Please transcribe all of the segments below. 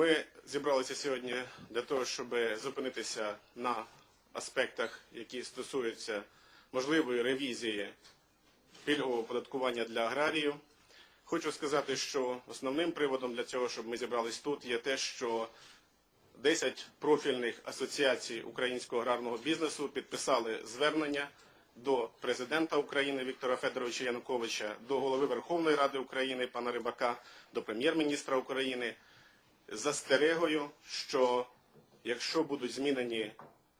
Ми зібралися сьогодні для того, щоб зупинитися на аспектах, які стосуються можливої ревізії пільгового оподаткування для аграріїв. Хочу сказати, що основним приводом для цього, щоб ми зібрались тут, є те, що 10 профільних асоціацій українського аграрного бізнесу підписали звернення до президента України Віктора Федоровича Януковича, до голови Верховної Ради України пана Рибака, до прем'єр-міністра України застерегою, що якщо будуть змінені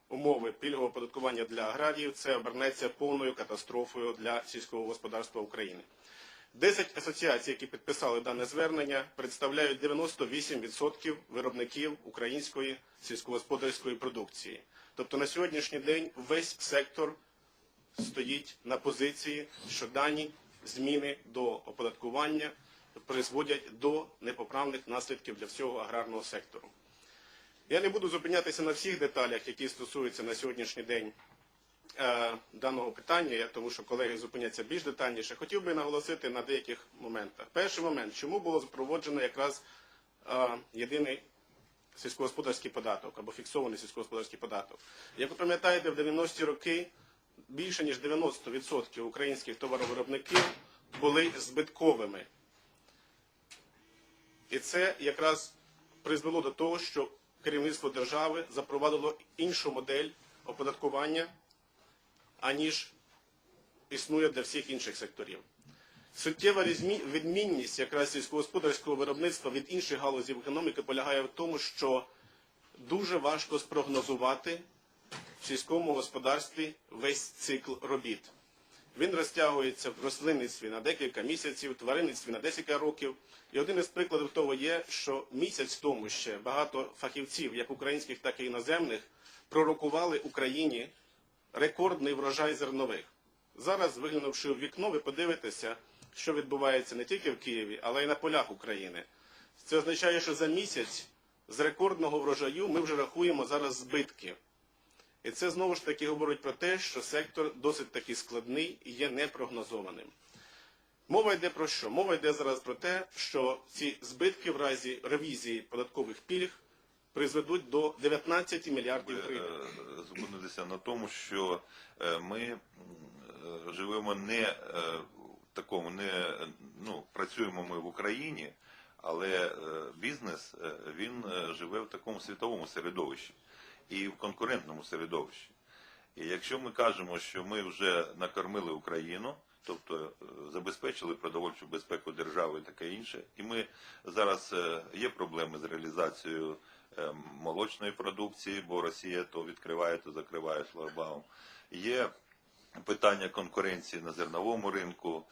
умови пільгового оподаткування для аграріїв, це обернеться повною катастрофою для сільського господарства України. 10 асоціацій, які підписали дане звернення, представляють 98% виробників української сільськогосподарської продукції. Тобто на сьогоднішній день весь сектор стоїть на позиції, що дані зміни до оподаткування призводять до непоправних наслідків для всього аграрного сектору. Я не буду зупинятися на всіх деталях, які стосуються на сьогоднішній день е, даного питання, тому що колеги зупиняться більш детальніше. Хотів би наголосити на деяких моментах. Перший момент, чому було запроваджено якраз е, єдиний сільськогосподарський податок або фіксований сільськогосподарський податок. Як ви пам'ятаєте, в 90-ті роки більше ніж 90% українських товаровиробників були збитковими. І це якраз призвело до того, що керівництво держави запровадило іншу модель оподаткування, аніж існує для всіх інших секторів. Суттєва відмінність якраз сільськогосподарського виробництва від інших галузів економіки полягає в тому, що дуже важко спрогнозувати в сільському господарстві весь цикл робіт. Він розтягується в рослинництві на декілька місяців, тваринництві на декілька років. І один із прикладів того є, що місяць тому ще багато фахівців, як українських, так і іноземних, пророкували Україні рекордний врожай зернових. Зараз, виглянувши в вікно, ви подивитеся, що відбувається не тільки в Києві, але й на полях України. Це означає, що за місяць з рекордного врожаю ми вже рахуємо зараз збитки. І це знову ж таки говорить про те, що сектор досить таки складний і є непрогнозованим. Мова йде про що? Мова йде зараз про те, що ці збитки в разі ревізії податкових пільг призведуть до 19 мільярдів гривень. е, зупинитися на тому, що е, ми е, живемо не в такому, не ну працюємо ми в Україні, але бізнес він живе в такому світовому середовищі і в конкурентному середовищі. І якщо ми кажемо, що ми вже накормили Україну, тобто е, забезпечили продовольчу безпеку держави і таке інше, і ми зараз е, є проблеми з реалізацією е, молочної продукції, бо Росія то відкриває, то закриває шлагбаум. Є питання конкуренції на зерновому ринку.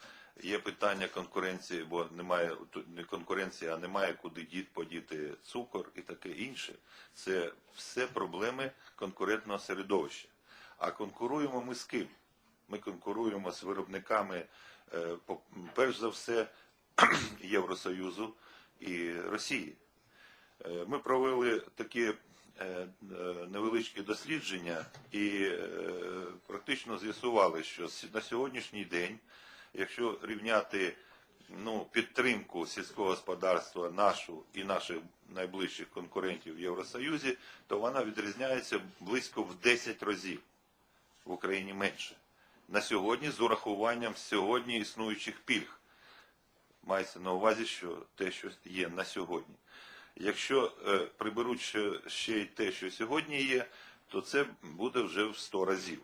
Є питання конкуренції, бо немає не конкуренції, а немає куди діт подіти цукор і таке інше. Це все проблеми конкурентного середовища. А конкуруємо ми з ким? Ми конкуруємо з виробниками, е, перш за все, Євросоюзу і Росії. Е, Ми провели такі е, невеличкі дослідження і практично з'ясували, що на сьогоднішній день, якщо рівняти ну, підтримку сільського господарства нашу і наших найближчих конкурентів в Євросоюзі, то вона відрізняється близько в 10 разів в Україні менше. На сьогодні з урахуванням сьогодні існуючих пільг. Мається на увазі, що те, що є на сьогодні. Якщо е, приберуть ще, ще й те, що сьогодні є, то це буде вже в 100 разів.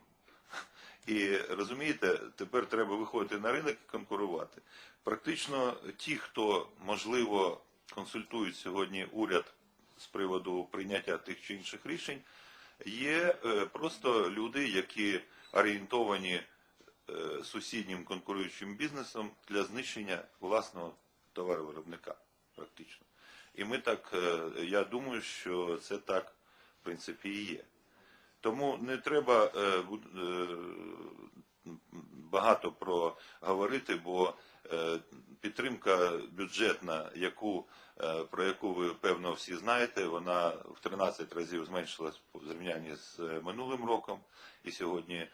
І розумієте, тепер треба виходити на ринок і конкурувати. Практично ті, хто можливо консультують сьогодні уряд з приводу прийняття тих чи інших рішень, є е, просто люди, які орієнтовані е, сусіднім конкуруючим бізнесом для знищення власного товаровиробника. Практично. І ми так, е, я думаю, що це так, в принципі, і є. Тому не треба е, е, багато про говорити, бо е, підтримка бюджетна, яку, про яку ви певно всі знаєте, вона в 13 разів зменшилась в зрівнянні з минулим роком, і сьогодні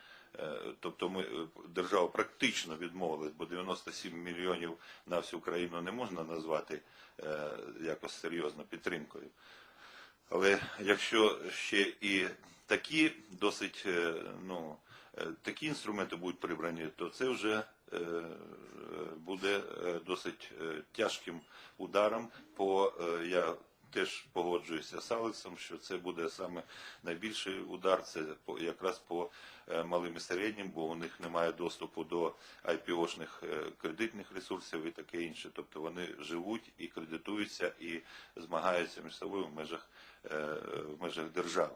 Тобто ми держава практично відмовилась, бо 97 мільйонів на всю країну не можна назвати якось серйозно підтримкою. Але якщо ще і такі досить е, ну, е, такі інструменти будуть прибрані, то це вже е, буде досить тяжким ударом по я теж погоджуюся з Алексом, що це буде саме найбільший удар, це якраз по малим і середнім, бо у них немає доступу до IPO-шних кредитних ресурсів і таке інше. Тобто вони живуть і кредитуються і змагаються між собою в межах, в межах держави.